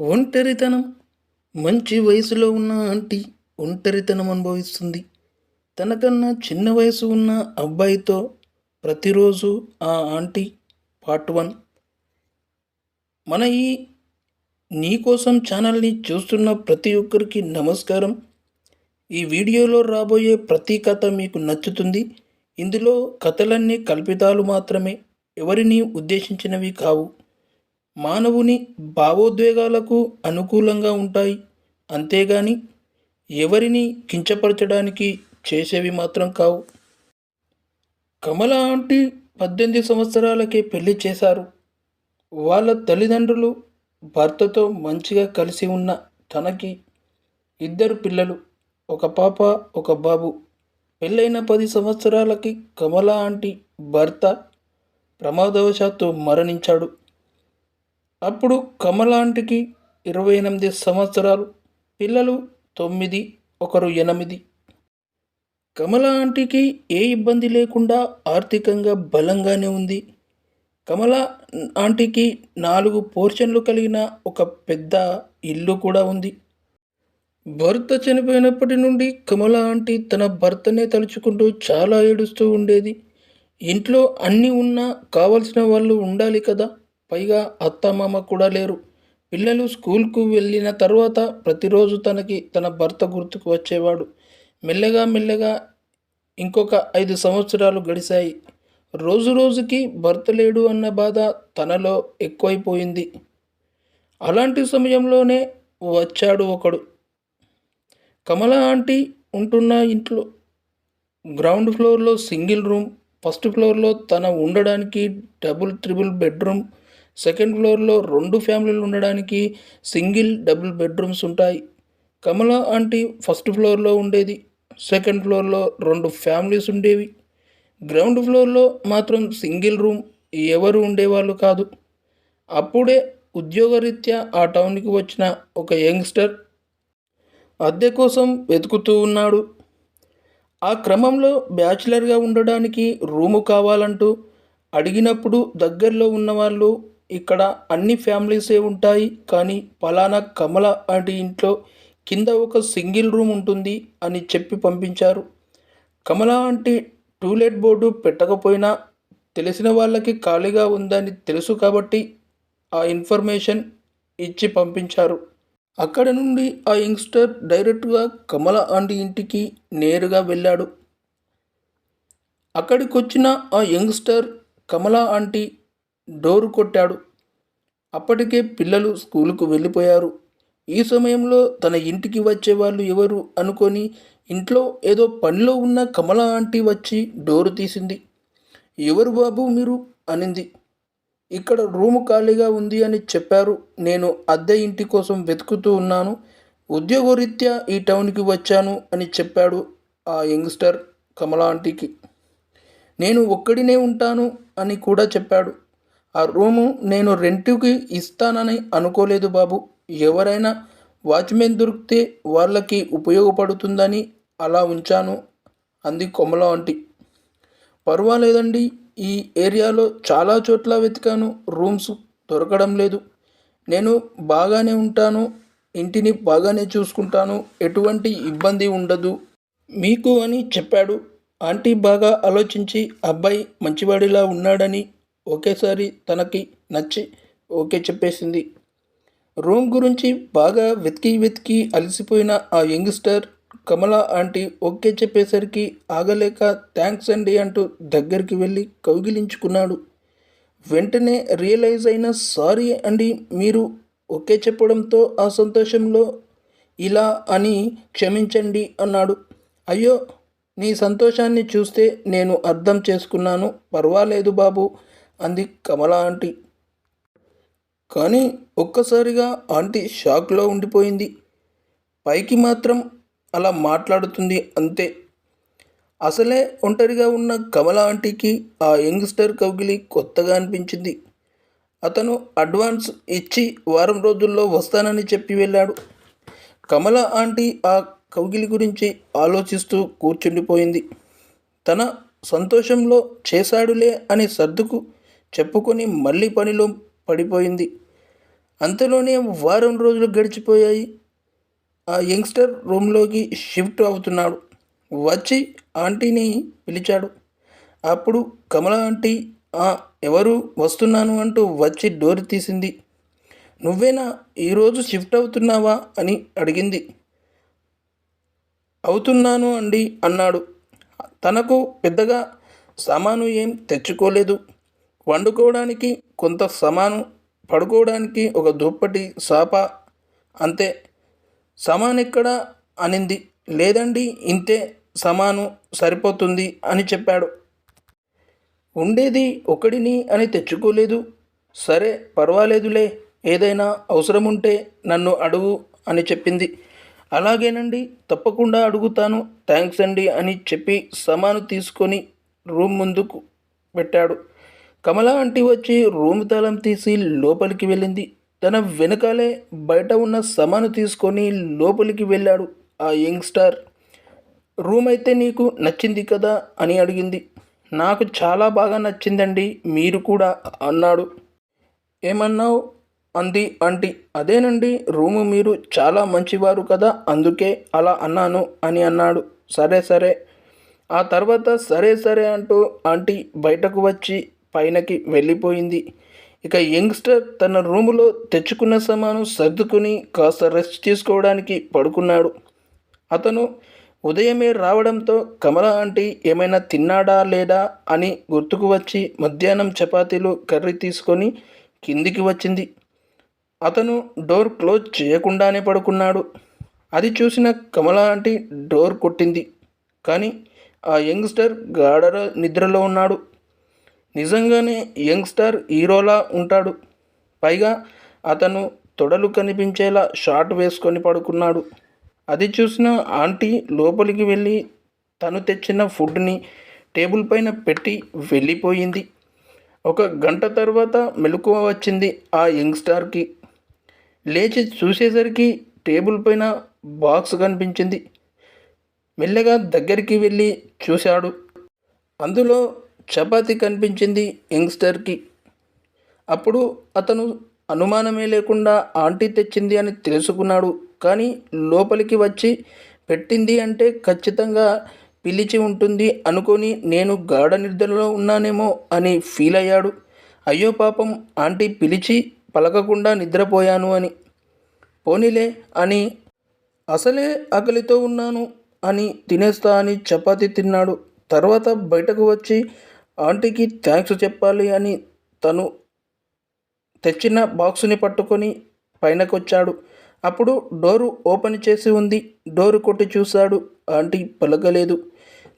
ఒంటరితనం. మంచి వయసులో ఉన్న ఆంటీ ఒంటరితనం అనుభవిస్తుంది. తనకన్నా చిన్న వయసు ఉన్న అబ్బాయితో ప్రతిరోజు ఆ ఆంటీ పార్ట్ వన్. మన ఈ నీకోసం ఛానల్ని చూస్తున్న ప్రతి ఒక్కరికి నమస్కారం. ఈ వీడియోలో రాబోయే ప్రతి కథ మీకు నచ్చుతుంది. ఇందులో కథలన్నీ కల్పితాలు మాత్రమే. ఎవరిని ఉద్దేశించినవి కావు. మానవుని భావోద్వేగాలకు అనుకూలంగా ఉంటాయి. అంతేగాని ఎవరిని కించపరచడానికి చేసేవి మాత్రం కావు. కమల ఆంటీ పద్దెనిమిది సంవత్సరాలకే పెళ్ళి చేశారు. వాళ్ళ తల్లిదండ్రులు భర్తతో మంచిగా కలిసి ఉన్న తనకి ఇద్దరు పిల్లలు ఒక పాప ఒక బాబు. పెళ్ళైన పది సంవత్సరాలకి కమల ఆంటీ భర్త ప్రమాదవశాత్తు మరణించాడు. అప్పుడు కమలాంటికి ఇరవై ఎనిమిది సంవత్సరాలు పిల్లలు తొమ్మిది ఒకరు ఎనిమిది. కమలాంటికి ఏ ఇబ్బంది లేకుండా ఆర్థికంగా బలంగానే ఉంది. కమల ఆంటీకి నాలుగు పోర్షన్లు కలిగిన ఒక పెద్ద ఇల్లు కూడా ఉంది. భర్త చనిపోయినప్పటి నుండి కమల ఆంటీ తన భర్తనే తలుచుకుంటూ చాలా ఏడుస్తూ ఉండేది. ఇంట్లో అన్నీ ఉన్నా కావలసిన వాళ్ళు ఉండాలి కదా. పైగా అత్తమామ కూడా లేరు. పిల్లలు స్కూల్కు వెళ్ళిన తర్వాత ప్రతిరోజు తనకి తన భర్త గుర్తుకు వచ్చేవాడు. మెల్లగా మెల్లగా ఇంకొక ఐదు సంవత్సరాలు గడిశాయి. రోజు రోజుకి భర్త లేడు అన్న బాధ తనలో ఎక్కువైపోయింది. అలాంటి సమయంలోనే వచ్చాడు ఒకడు. కమల ఆంటీ ఉంటున్న ఇంట్లో. గ్రౌండ్ ఫ్లోర్లో సింగిల్ రూమ్ ఫస్ట్ ఫ్లోర్లో తన ఉండడానికి డబుల్ ట్రిపుల్ బెడ్రూమ్ సెకండ్ ఫ్లోర్లో రెండు ఫ్యామిలీలు ఉండడానికి సింగిల్ డబుల్ బెడ్రూమ్స్ ఉంటాయి. కమల ఆంటీ ఫస్ట్ ఫ్లోర్లో ఉండేది. సెకండ్ ఫ్లోర్లో రెండు ఫ్యామిలీస్ ఉండేవి. గ్రౌండ్ ఫ్లోర్లో మాత్రం సింగిల్ రూమ్ ఎవరు ఉండేవాళ్ళు కాదు. అప్పుడే ఉద్యోగరీత్యా ఆ టౌన్కి వచ్చిన ఒక యంగ్స్టర్ అద్దె కోసం వెతుకుతూ ఉన్నాడు. ఆ క్రమంలో బ్యాచిలర్గా ఉండడానికి రూము కావాలంటూ అడిగినప్పుడు దగ్గరలో ఉన్నవాళ్ళు ఇక్కడ అన్ని ఫ్యామిలీసే ఉంటాయి కానీ ఫలానా కమల ఆంటీ ఇంట్లో కింద ఒక సింగిల్ రూమ్ ఉంటుంది అని చెప్పి పంపించారు. కమల ఆంటీ టూలెట్ బోర్డు పెట్టకపోయినా తెలిసిన వాళ్ళకి ఖాళీగా ఉందని తెలుసు కాబట్టి ఆ ఇన్ఫర్మేషన్ ఇచ్చి పంపించారు. అక్కడ నుండి ఆ యంగ్స్టర్ డైరెక్ట్గా కమల ఆంటీ ఇంటికి నేరుగా వెళ్ళాడు. అక్కడికి వచ్చిన ఆ యంగ్స్టర్ కమలా ఆంటీ డోరు కొట్టాడు. అప్పటికే పిల్లలు స్కూలుకు వెళ్ళిపోయారు. ఈ సమయంలో తన ఇంటికి వచ్చే వాళ్ళు ఎవరు అనుకొని ఇంట్లో ఏదో పనిలో ఉన్న కమల ఆంటీ వచ్చి డోరు తీసింది. ఎవరు బాబు మీరు? అనింది. ఇక్కడ రూము ఖాళీగా ఉంది అని చెప్పారు. నేను అద్దె ఇంటి కోసం వెతుకుతూ ఉన్నాను. ఉద్యోగరీత్యా ఈ టౌన్కి వచ్చాను అని చెప్పాడు ఆ యంగ్స్టర్ కమలా ఆంటీకి. నేను ఒక్కడినే ఉంటాను అని కూడా చెప్పాడు. ఆ రూము నేను రెంట్కి ఇస్తానని అనుకోలేదు బాబు. ఎవరైనా వాచ్మెన్ దొరికితే వాళ్ళకి ఉపయోగపడుతుందని అలా ఉంచాను అంది కొమల ఆంటీ. పర్వాలేదండి ఈ ఏరియాలో చాలా చోట్ల వెతికాను రూమ్స్ దొరకడం లేదు. నేను బాగానే ఉంటాను ఇంటిని బాగానే చూసుకుంటాను ఎటువంటి ఇబ్బంది ఉండదు. మీకు అని చెప్పాడు. ఆంటీ బాగా ఆలోచించి అబ్బాయి మంచివాడిలా ఉన్నాడని ఒకేసారి తనకి నచ్చి ఓకే చెప్పేసింది. రూమ్ గురించి బాగా వెతికి వెతికి అలసిపోయిన ఆ యంగ్స్టర్ కమల ఆంటీ ఓకే చెప్పేసరికి ఆగలేక థ్యాంక్స్ అండి అంటూ దగ్గరికి వెళ్ళి కౌగిలించుకున్నాడు. వెంటనే రియలైజ్ అయిన సారీ అండి మీరు ఓకే చెప్పడంతో ఆ సంతోషంలో ఇలా అని క్షమించండి అన్నాడు. అయ్యో నీ సంతోషాన్ని చూస్తే నేను అర్థం చేసుకున్నాను. పర్వాలేదు బాబు అంది కమల ఆంటీ. కానీ ఒక్కసారిగా ఆంటీ షాక్లో ఉండిపోయింది. పైకి మాత్రం అలా మాట్లాడుతుంది అంతే. అసలే ఒంటరిగా ఉన్న కమల ఆంటీకి ఆ యంగ్స్టర్ కౌగిలి కొత్తగా అనిపించింది. అతను అడ్వాన్స్ ఇచ్చి వారం రోజుల్లో వస్తానని చెప్పి వెళ్ళాడు. కమల ఆంటీ ఆ కౌగిలి గురించి ఆలోచిస్తూ కూర్చుండిపోయింది. తన సంతోషంలో చేశాడులే అని సర్దుకు చెప్పుకొని మళ్ళీ పనిలో పడిపోయింది. అంతలోనే వారం రోజులు గడిచిపోయాయి. ఆ యంగ్స్టర్ రూమ్లోకి షిఫ్ట్ అవుతున్నాడు. వచ్చి ఆంటీని పిలిచాడు. అప్పుడు కమల ఆంటీ "ఆ, ఎవరు వస్తున్నాను అంటూ వచ్చి డోర్ తీసింది. నువ్వేనా ఈరోజు షిఫ్ట్ అవుతున్నావా? అని అడిగింది. అవుతున్నాను అండి అన్నాడు. తనకు పెద్దగా సామాను ఏం తెచ్చుకోలేదు. వండుకోవడానికి కొంత సమాను పడుకోవడానికి ఒక దుప్పటి సాప అంతే. సామాన్ ఎక్కడ అనింది? లేదండి ఇంతే సమాను సరిపోతుంది అని చెప్పాడు. ఉండేది ఒకడిని అని తెచ్చుకోలేదు. సరే పర్వాలేదులే ఏదైనా అవసరం ఉంటే నన్ను అడుగు అని చెప్పింది. అలాగేనండి తప్పకుండా అడుగుతాను థ్యాంక్స్ అండి అని చెప్పి సమాను తీసుకొని రూమ్ ముందుకు పెట్టాడు. కమల ఆంటీ వచ్చి రూమ్ తాళం తీసి లోపలికి వెళ్ళింది. తన వెనకాలే బయట ఉన్న సమాను తీసుకొని లోపలికి వెళ్ళాడు ఆ యంగ్స్టార్ రూమ్ అయితే నీకు నచ్చింది కదా అని అడిగింది. నాకు చాలా బాగా నచ్చిందండి మీరు కూడా అన్నాడు. ఏమన్నావు? అంది ఆంటీ. అదేనండి రూము మీరు చాలా మంచివారు కదా అందుకే అలా అన్నాను అని అన్నాడు. సరే సరే. ఆ తర్వాత సరే సరే అంటూ ఆంటీ బయటకు వచ్చి పైనకి వెళ్ళిపోయింది. ఇక యంగ్స్టర్ తన రూములో తెచ్చుకున్న సామాను సర్దుకుని కాస్త రెస్ట్ తీసుకోవడానికి పడుకున్నాడు. అతను ఉదయమే రావడంతో కమల ఆంటీ ఏమైనా తిన్నాడా లేదా? అని గుర్తుకు వచ్చి మధ్యాహ్నం చపాతీలు కర్రీ తీసుకొని కిందికి వచ్చింది. అతను డోర్ క్లోజ్ చేయకుండానే పడుకున్నాడు. అది చూసిన కమల ఆంటీ డోర్ కొట్టింది. కానీ ఆ యంగ్స్టర్ గాఢ నిద్రలో ఉన్నాడు. నిజంగానే యంగ్స్టర్ హీరోలా ఉంటాడు. పైగా అతను తొడలు కనిపించేలా షార్ట్ వేసుకొని పడుకున్నాడు. అది చూసిన ఆంటీ లోపలికి వెళ్ళి తను తెచ్చిన ఫుడ్ని టేబుల్ పైన పెట్టి వెళ్ళిపోయింది. ఒక గంట తర్వాత మెలకువ వచ్చింది ఆ యంగ్స్టార్కి లేచి చూసేసరికి టేబుల్ పైన బాక్స్ కనిపించింది. మెల్లగా దగ్గరికి వెళ్ళి చూశాడు. అందులో చపాతి కనిపించింది యంగ్స్టర్కి. అప్పుడు అతను అనుమానమే లేకుండా ఆంటీ తెచ్చింది అని తెలుసుకున్నాడు. కానీ లోపలికి వచ్చి పెట్టింది అంటే ఖచ్చితంగా పిలిచి ఉంటుంది అనుకొని నేను గాఢ నిద్రలో ఉన్నానేమో అని ఫీల్ అయ్యాడు. అయ్యో పాపం ఆంటీ పిలిచి పలకకుండా నిద్రపోయాను అని. పోనీలే అని అసలే ఆకలితో ఉన్నాను అని తినేస్తా అని చపాతి తిన్నాడు. తర్వాత బయటకు వచ్చి ఆంటీకి థ్యాంక్స్ చెప్పాలి అని తను తెచ్చిన బాక్సుని పట్టుకొని పైనకొచ్చాడు. అప్పుడు డోరు ఓపెన్ చేసి ఉంది. డోరు కొట్టి చూశాడు. ఆంటీ పలకలేదు.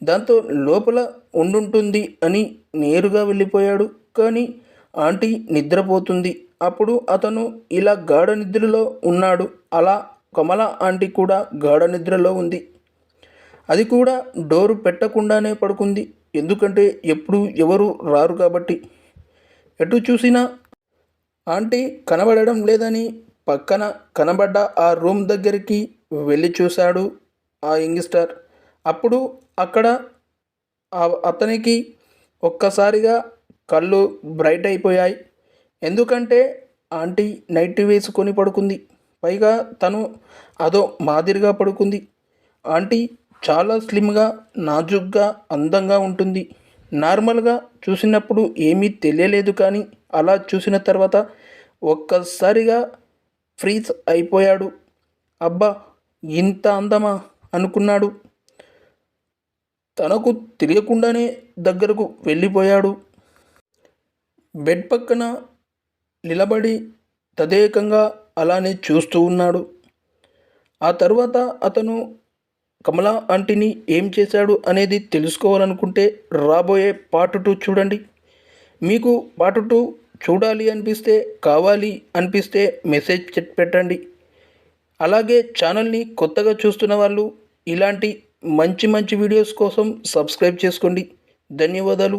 దాంతో లోపల ఉండుంటుంది అని నేరుగా వెళ్ళిపోయాడు. కానీ ఆంటీ నిద్రపోతుంది. అప్పుడు అతను ఇలా గాఢ నిద్రలో ఉన్నాడు. అలా కమల ఆంటీ కూడా గాఢ నిద్రలో ఉంది. అది కూడా డోరు పెట్టకుండానే పడుకుంది. ఎందుకంటే ఎప్పుడు ఎవరు రారు కాబట్టి. ఎటు చూసినా ఆంటీ కనబడడం లేదని పక్కన కనబడ్డ ఆ రూమ్ దగ్గరికి వెళ్ళి చూశాడు ఆ యంగ్స్టర్. అప్పుడు అక్కడ అతనికి ఒక్కసారిగా కళ్ళు బ్రైట్ అయిపోయాయి. ఎందుకంటే ఆంటీ నైట్ వేసుకొని పడుకుంది. పైగా తను అదో మాదిరిగా పడుకుంది. ఆంటీ చాలా స్లిమ్గా నాజుగ్గా అందంగా ఉంటుంది. నార్మల్గా చూసినప్పుడు ఏమీ తెలియలేదు కానీ అలా చూసిన తర్వాత ఒక్కసారిగా ఫ్రీజ్ అయిపోయాడు. అబ్బా ఇంత అందమా? అనుకున్నాడు. తనకు తెలియకుండానే దగ్గరకు వెళ్ళిపోయాడు. బెడ్ పక్కన నిలబడి తదేకంగా అలానే చూస్తూ ఉన్నాడు. ఆ తర్వాత అతను కమలా ఆంటీని ఏం చేశాడు అనేది తెలుసుకోవాలనుకుంటే రాబోయే పార్ట్ టూ చూడండి. మీకు పార్ట్ టూ చూడాలి అనిపిస్తే కావాలి అనిపిస్తే మెసేజ్ పెట్టండి. అలాగే ఛానల్ని కొత్తగా చూస్తున్న వాళ్ళు ఇలాంటి మంచి మంచి వీడియోస్ కోసం సబ్స్క్రైబ్ చేసుకోండి. ధన్యవాదాలు.